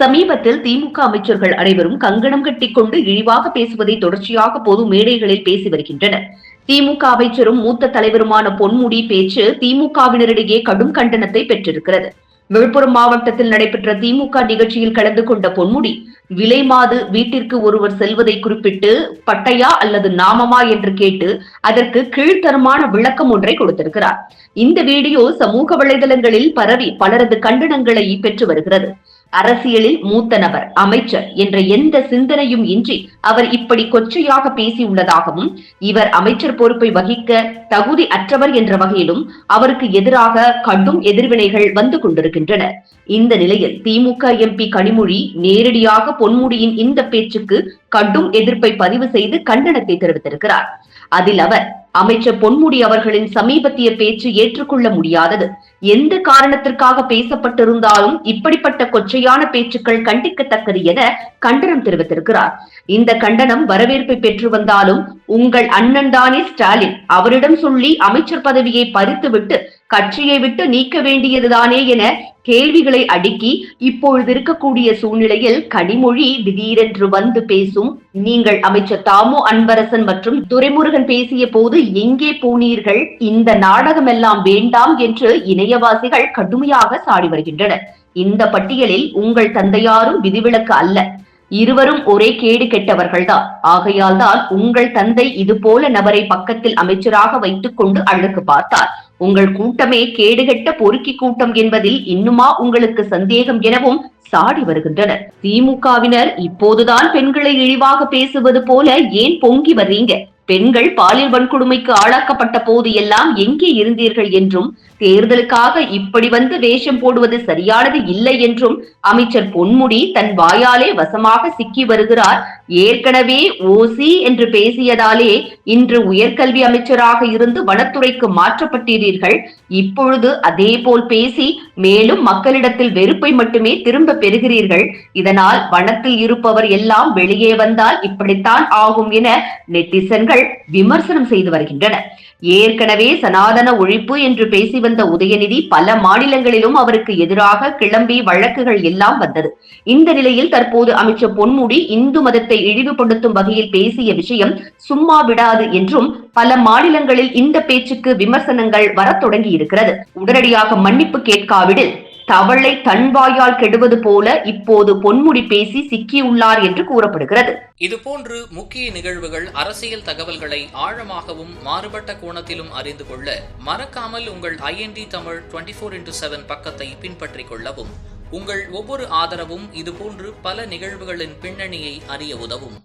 சமீபத்தில் திமுக அமைச்சர்கள் அனைவரும் கங்கணம் கட்டிக்கொண்டு இழிவாக பேசுவதை தொடர்ச்சியாக பொது மேடைகளில் பேசி வருகின்றனர். திமுக அமைச்சரும் மூத்த தலைவருமான பொன்முடி பேச்சு திமுகவினரிடையே கடும் கண்டனத்தை பெற்றிருக்கிறது. விழுப்புரம் மாவட்டத்தில் நடைபெற்ற திமுக நிகழ்ச்சியில் கலந்து கொண்ட பொன்முடி விலை மாது வீட்டிற்கு ஒருவர் செல்வதை குறிப்பிட்டு பட்டையா அல்லது நாமமா? என்று கேட்டு அதற்கு கீழ்த்தரமான விளக்கம் ஒன்றை கொடுத்திருக்கிறார். இந்த வீடியோ சமூக வலைதளங்களில் பரவி பலரது கண்டனங்களை பெற்று வருகிறது. அரசியலில் மூத்த நபர் அமைச்சர் என்ற எந்த சிந்தனையும் இன்றி அவர் இப்படி கொச்சையாக பேசியுள்ளதாகவும் இவர் அமைச்சர் பொறுப்பை வகிக்க தகுதி அற்றவர் என்ற வகையிலும் அவருக்கு எதிராக கடும் எதிர்வினைகள் வந்து கொண்டிருக்கின்றன. இந்த நிலையில் திமுக எம்பி கனிமொழி நேரடியாக பொன்முடியின் இந்த பேச்சுக்கு கடும் எதிர்ப்பை பதிவு செய்து கண்டனத்தை தெரிவித்திருக்கிறார். அதில் அவர் அமைச்சர் பொன்முடி அவர்களின் சமீபத்திய பேச்சு ஏற்றுக்கொள்ள முடியாதது. எந்த காரணத்திற்காக பேசப்பட்டிருந்தாலும் இப்படிப்பட்ட கொச்சையான பேச்சுக்கள் கண்டிக்கத்தக்கது என கண்டனம் தெரிவித்திருக்கிறார். இந்த கண்டனம் வரவேற்பை பெற்று வந்தாலும் உங்கள் அண்ணன் தானே ஸ்டாலின். அவரிடம் சொல்லி அமைச்சர் பதவியை பறித்துவிட்டு கட்சியை விட்டு நீக்க வேண்டியதுதானே என கேள்விகளை அடுக்கி இப்பொழுது இருக்கக்கூடிய சூழ்நிலையில் கனிமொழி திடீரென்று வந்து பேசும். நீங்கள் அமைச்சர் தாமோ அன்பரசன் மற்றும் துரைமுருகன் பேசிய போது எங்கே போனீர்கள்? இந்த நாடகம் எல்லாம் வேண்டாம் என்று இணையவாசிகள் கடுமையாக சாடி வருகின்றனர். இந்த பட்டியலில் உங்கள் தந்தையாரும் விதிவிலக்கு அல்ல. இருவரும் ஒரே கேடு கெட்டவர்கள்தான். ஆகையால் தான் உங்கள் தந்தை இது போல நபரை பக்கத்தில் அமைச்சராக வைத்துக் கொண்டு அழகு பார்த்தார். உங்கள் கூட்டமே கேடுகெட்ட பொறுக்கி கூட்டம் என்பதில் இன்னுமா உங்களுக்கு சந்தேகம் எனவும் சாடி வருகின்றனர். திமுகவினர் இப்போதுதான் பெண்களை இழிவாக பேசுவது போல ஏன் பொங்கி வர்றீங்க? பெண்கள் பாலியல் வன்கொடுமைக்கு ஆளாக்கப்பட்ட போது எல்லாம் எங்கே இருந்தீர்கள் என்றும் தேர்தலுக்காக இப்படி வந்து வேஷம் போடுவது சரியானது இல்லை என்றும் அமைச்சர் பொன்முடி தன் வாயாலே வசமாக சிக்கி வருகிறார். ஏற்கனவே ஓசி என்று பேசியதாலே இன்று உயர்கல்வி அமைச்சராக இருந்து வனத்துறைக்கு மாற்றப்பட்டீர்கள். இப்பொழுது அதே போல் பேசி மேலும் மக்களிடத்தில் வெறுப்பை மட்டுமே திரும்ப பெறுகிறீர்கள். இதனால் வனத்தில் இருப்பவர் எல்லாம் வெளியே வந்தால் இப்படித்தான் ஆகும் என நெட்டிசன்கள் விமர்சனம் செய்து வருகின்றனர் ஏற்கனவே சனாதன ஒழிப்பு என்று பேசி வந்த உதயநிதி பல மாநிலங்களிலும் அவருக்கு எதிராக கிளம்பி வழக்குகள் எல்லாம் வந்தது. இந்த நிலையில் தற்போது அமைச்சர் பொன்முடி இந்து மதத்தை இழிவுபடுத்தும் வகையில் பேசிய விஷயம் சும்மா விடாது என்றும் பல மாநிலங்களில் இந்த பேச்சுக்கு விமர்சனங்கள் வரத் தொடங்கி இருக்கிறது உடனடியாக மன்னிப்பு கேட்காவிடில் தவளை தன் வாயால் கெடுவது போல இப்போது பொன்முடி பேசி சிக்கியுள்ளார் என்று கூறப்படுகிறது. இதுபோன்று முக்கிய நிகழ்வுகள் அரசியல் தகவல்களை ஆழமாகவும் மாறுபட்ட கோணத்திலும் அறிந்து கொள்ள மறக்காமல் உங்கள் IND Tamil twenty four into seven பக்கத்தை பின்பற்றிக் கொள்ளவும். உங்கள் ஒவ்வொரு ஆதரவும் இதுபோன்று பல நிகழ்வுகளின் பின்னணியை அறிய உதவும்.